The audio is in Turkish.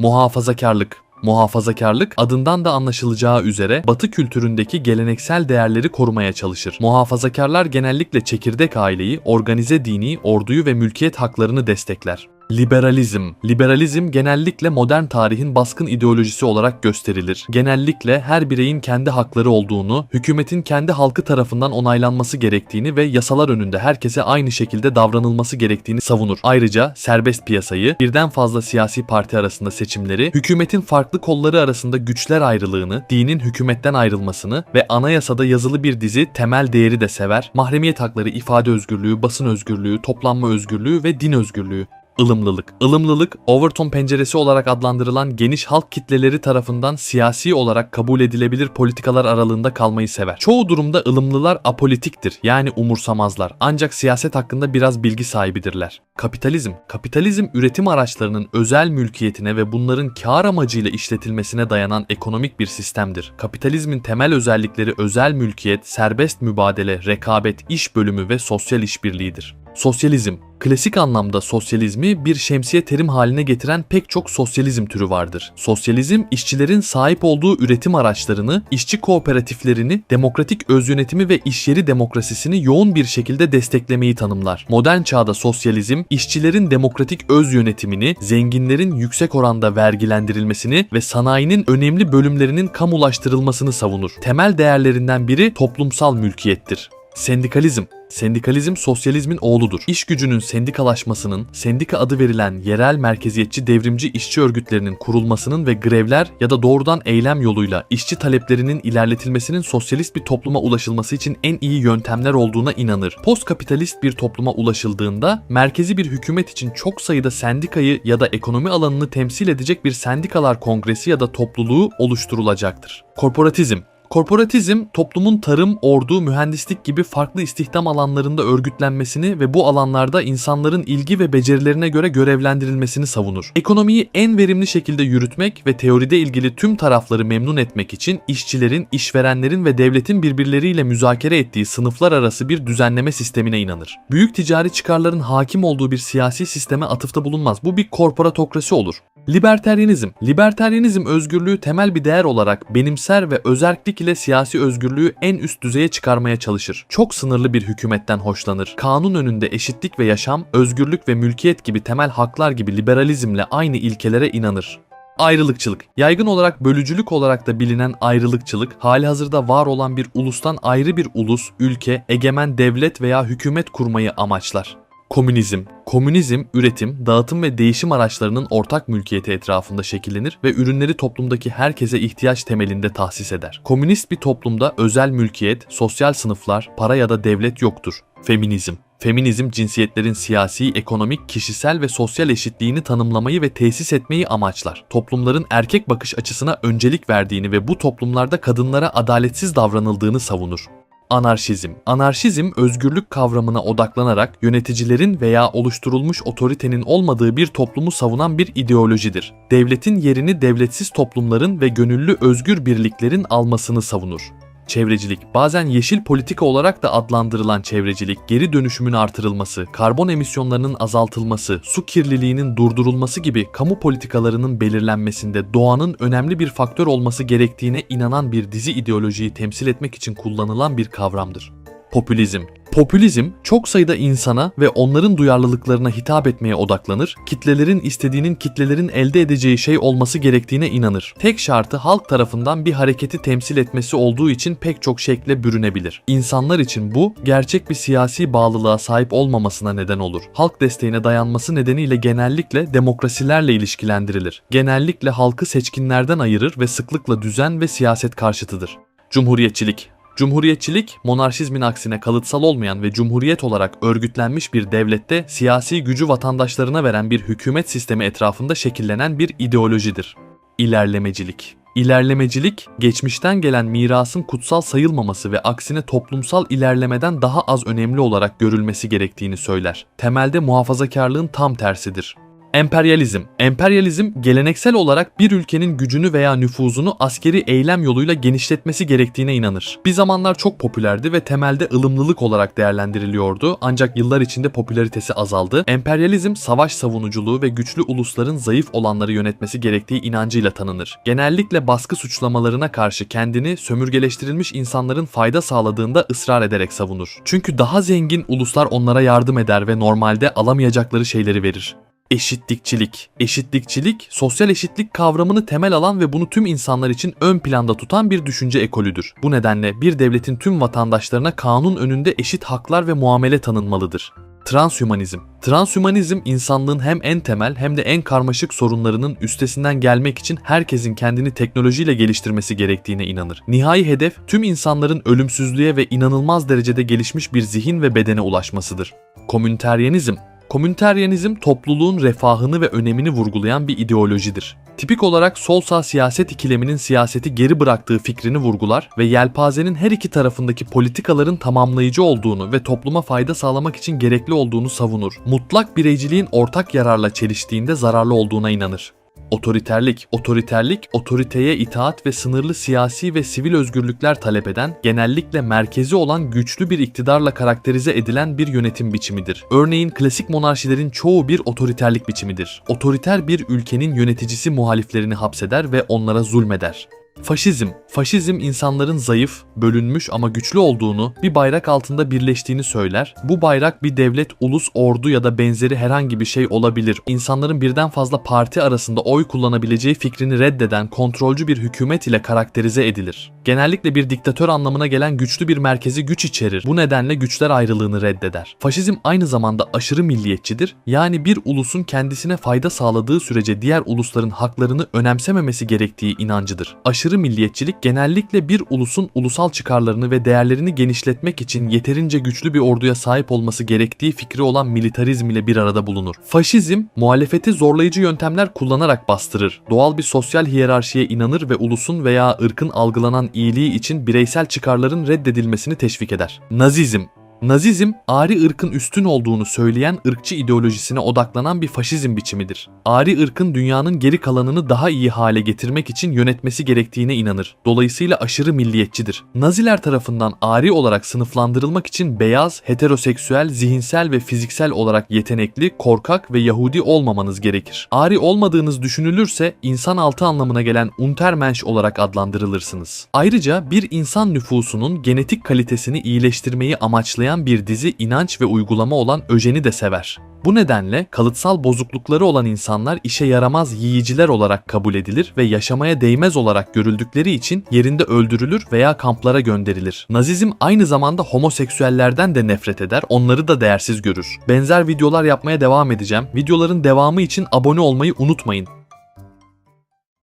Muhafazakarlık Muhafazakarlık adından da anlaşılacağı üzere Batı kültüründeki geleneksel değerleri korumaya çalışır. Muhafazakarlar genellikle çekirdek aileyi, organize dini, orduyu ve mülkiyet haklarını destekler. Liberalizm. Liberalizm genellikle modern tarihin baskın ideolojisi olarak gösterilir. Genellikle her bireyin kendi hakları olduğunu, hükümetin kendi halkı tarafından onaylanması gerektiğini ve yasalar önünde herkese aynı şekilde davranılması gerektiğini savunur. Ayrıca serbest piyasayı, birden fazla siyasi parti arasında seçimleri, hükümetin farklı kolları arasında güçler ayrılığını, dinin hükümetten ayrılmasını ve anayasada yazılı bir dizi temel değeri de sever. Mahremiyet hakları, ifade özgürlüğü, basın özgürlüğü, toplanma özgürlüğü ve din özgürlüğü. Ilımlılık. Ilımlılık, Overton penceresi olarak adlandırılan geniş halk kitleleri tarafından siyasi olarak kabul edilebilir politikalar aralığında kalmayı sever. Çoğu durumda ılımlılar apolitiktir yani umursamazlar ancak siyaset hakkında biraz bilgi sahibidirler. Kapitalizm. Kapitalizm üretim araçlarının özel mülkiyetine ve bunların kar amacıyla işletilmesine dayanan ekonomik bir sistemdir. Kapitalizmin temel özellikleri özel mülkiyet, serbest mübadele, rekabet, iş bölümü ve sosyal işbirliğidir. Sosyalizm Klasik anlamda sosyalizmi bir şemsiye terim haline getiren pek çok sosyalizm türü vardır. Sosyalizm, işçilerin sahip olduğu üretim araçlarını, işçi kooperatiflerini, demokratik öz yönetimi ve işyeri demokrasisini yoğun bir şekilde desteklemeyi tanımlar. Modern çağda sosyalizm, işçilerin demokratik öz yönetimini, zenginlerin yüksek oranda vergilendirilmesini ve sanayinin önemli bölümlerinin kamulaştırılmasını savunur. Temel değerlerinden biri toplumsal mülkiyettir. Sendikalizm Sendikalizm sosyalizmin oğludur. İş gücünün sendikalaşmasının, sendika adı verilen yerel merkeziyetçi devrimci işçi örgütlerinin kurulmasının ve grevler ya da doğrudan eylem yoluyla işçi taleplerinin ilerletilmesinin sosyalist bir topluma ulaşılması için en iyi yöntemler olduğuna inanır. Postkapitalist bir topluma ulaşıldığında merkezi bir hükümet için çok sayıda sendikayı ya da ekonomi alanını temsil edecek bir sendikalar kongresi ya da topluluğu oluşturulacaktır. Korporatizm Korporatizm, toplumun tarım, ordu, mühendislik gibi farklı istihdam alanlarında örgütlenmesini ve bu alanlarda insanların ilgi ve becerilerine göre görevlendirilmesini savunur. Ekonomiyi en verimli şekilde yürütmek ve teoride ilgili tüm tarafları memnun etmek için işçilerin, işverenlerin ve devletin birbirleriyle müzakere ettiği sınıflar arası bir düzenleme sistemine inanır. Büyük ticari çıkarların hakim olduğu bir siyasi sisteme atıfta bulunmaz. Bu bir korporatokrasi olur. Liberteryanizm. Liberteryanizm özgürlüğü temel bir değer olarak benimser ve özerklik ile siyasi özgürlüğü en üst düzeye çıkarmaya çalışır. Çok sınırlı bir hükümetten hoşlanır. Kanun önünde eşitlik ve yaşam, özgürlük ve mülkiyet gibi temel haklar gibi liberalizmle aynı ilkelere inanır. Ayrılıkçılık. Yaygın olarak bölücülük olarak da bilinen ayrılıkçılık, hali hazırda var olan bir ulustan ayrı bir ulus, ülke, egemen devlet veya hükümet kurmayı amaçlar. Komünizm. Komünizm, üretim, dağıtım ve değişim araçlarının ortak mülkiyeti etrafında şekillenir ve ürünleri toplumdaki herkese ihtiyaç temelinde tahsis eder. Komünist bir toplumda özel mülkiyet, sosyal sınıflar, para ya da devlet yoktur. Feminizm. Feminizm cinsiyetlerin siyasi, ekonomik, kişisel ve sosyal eşitliğini tanımlamayı ve tesis etmeyi amaçlar. Toplumların erkek bakış açısına öncelik verdiğini ve bu toplumlarda kadınlara adaletsiz davranıldığını savunur. Anarşizm. Anarşizm özgürlük kavramına odaklanarak yöneticilerin veya oluşturulmuş otoritenin olmadığı bir toplumu savunan bir ideolojidir. Devletin yerini devletsiz toplumların ve gönüllü özgür birliklerin almasını savunur. Çevrecilik, bazen yeşil politika olarak da adlandırılan çevrecilik, geri dönüşümün artırılması, karbon emisyonlarının azaltılması, su kirliliğinin durdurulması gibi kamu politikalarının belirlenmesinde doğanın önemli bir faktör olması gerektiğine inanan bir dizi ideolojiyi temsil etmek için kullanılan bir kavramdır. Popülizm Popülizm çok sayıda insana ve onların duyarlılıklarına hitap etmeye odaklanır, kitlelerin istediğinin kitlelerin elde edeceği şey olması gerektiğine inanır. Tek şartı halk tarafından bir hareketi temsil etmesi olduğu için pek çok şekle bürünebilir. İnsanlar için bu gerçek bir siyasi bağlılığa sahip olmamasına neden olur. Halk desteğine dayanması nedeniyle genellikle demokrasilerle ilişkilendirilir. Genellikle halkı seçkinlerden ayırır ve sıklıkla düzen ve siyaset karşıtıdır. Cumhuriyetçilik Cumhuriyetçilik, monarşizmin aksine kalıtsal olmayan ve cumhuriyet olarak örgütlenmiş bir devlette siyasi gücü vatandaşlarına veren bir hükümet sistemi etrafında şekillenen bir ideolojidir. İlerlemecilik İlerlemecilik, geçmişten gelen mirasın kutsal sayılmaması ve aksine toplumsal ilerlemeden daha az önemli olarak görülmesi gerektiğini söyler. Temelde muhafazakarlığın tam tersidir. Emperyalizm. Emperyalizm geleneksel olarak bir ülkenin gücünü veya nüfuzunu askeri eylem yoluyla genişletmesi gerektiğine inanır. Bir zamanlar çok popülerdi ve temelde ılımlılık olarak değerlendiriliyordu ancak yıllar içinde popülaritesi azaldı. Emperyalizm savaş savunuculuğu ve güçlü ulusların zayıf olanları yönetmesi gerektiği inancıyla tanınır. Genellikle baskı suçlamalarına karşı kendini sömürgeleştirilmiş insanların fayda sağladığında ısrar ederek savunur. Çünkü daha zengin uluslar onlara yardım eder ve normalde alamayacakları şeyleri verir. Eşitlikçilik. Eşitlikçilik, sosyal eşitlik kavramını temel alan ve bunu tüm insanlar için ön planda tutan bir düşünce ekolüdür. Bu nedenle bir devletin tüm vatandaşlarına kanun önünde eşit haklar ve muamele tanınmalıdır. Transhümanizm. Transhümanizm insanlığın hem en temel hem de en karmaşık sorunlarının üstesinden gelmek için herkesin kendini teknolojiyle geliştirmesi gerektiğine inanır. Nihai hedef tüm insanların ölümsüzlüğe ve inanılmaz derecede gelişmiş bir zihin ve bedene ulaşmasıdır. Komünteryenizm Komünteryenizm topluluğun refahını ve önemini vurgulayan bir ideolojidir. Tipik olarak sol sağ siyaset ikileminin siyaseti geri bıraktığı fikrini vurgular ve yelpazenin her iki tarafındaki politikaların tamamlayıcı olduğunu ve topluma fayda sağlamak için gerekli olduğunu savunur. Mutlak bireyciliğin ortak yararla çeliştiğinde zararlı olduğuna inanır. Otoriterlik, otoriterlik, otoriteye itaat ve sınırlı siyasi ve sivil özgürlükler talep eden, genellikle merkezi olan güçlü bir iktidarla karakterize edilen bir yönetim biçimidir. Örneğin klasik monarşilerin çoğu bir otoriterlik biçimidir. Otoriter bir ülkenin yöneticisi muhaliflerini hapseder ve onlara zulmeder. Faşizm. Faşizm insanların zayıf, bölünmüş ama güçlü olduğunu, bir bayrak altında birleştiğini söyler. Bu bayrak bir devlet, ulus, ordu ya da benzeri herhangi bir şey olabilir. İnsanların birden fazla parti arasında oy kullanabileceği fikrini reddeden kontrolcü bir hükümet ile karakterize edilir. Genellikle bir diktatör anlamına gelen güçlü bir merkezi güç içerir. Bu nedenle güçler ayrılığını reddeder. Faşizm aynı zamanda aşırı milliyetçidir. Yani bir ulusun kendisine fayda sağladığı sürece diğer ulusların haklarını önemsememesi gerektiği inancıdır. Aşırı milliyetçilik genellikle bir ulusun ulusal çıkarlarını ve değerlerini genişletmek için yeterince güçlü bir orduya sahip olması gerektiği fikri olan militarizm ile bir arada bulunur. Faşizm, muhalefeti zorlayıcı yöntemler kullanarak bastırır. Doğal bir sosyal hiyerarşiye inanır ve ulusun veya ırkın algılanan iyiliği için bireysel çıkarların reddedilmesini teşvik eder. Nazizm, Nazizm, Ari ırkın üstün olduğunu söyleyen ırkçı ideolojisine odaklanan bir faşizm biçimidir. Ari ırkın dünyanın geri kalanını daha iyi hale getirmek için yönetmesi gerektiğine inanır. Dolayısıyla aşırı milliyetçidir. Naziler tarafından Ari olarak sınıflandırılmak için beyaz, heteroseksüel, zihinsel ve fiziksel olarak yetenekli, korkak ve Yahudi olmamanız gerekir. Ari olmadığınız düşünülürse insan altı anlamına gelen Untermensch olarak adlandırılırsınız. Ayrıca bir insan nüfusunun genetik kalitesini iyileştirmeyi amaçlayan bir dizi inanç ve uygulama olan öjeni de sever. Bu nedenle kalıtsal bozuklukları olan insanlar işe yaramaz yiyiciler olarak kabul edilir ve yaşamaya değmez olarak görüldükleri için yerinde öldürülür veya kamplara gönderilir. Nazizm aynı zamanda homoseksüellerden de nefret eder, onları da değersiz görür. Benzer videolar yapmaya devam edeceğim. Videoların devamı için abone olmayı unutmayın.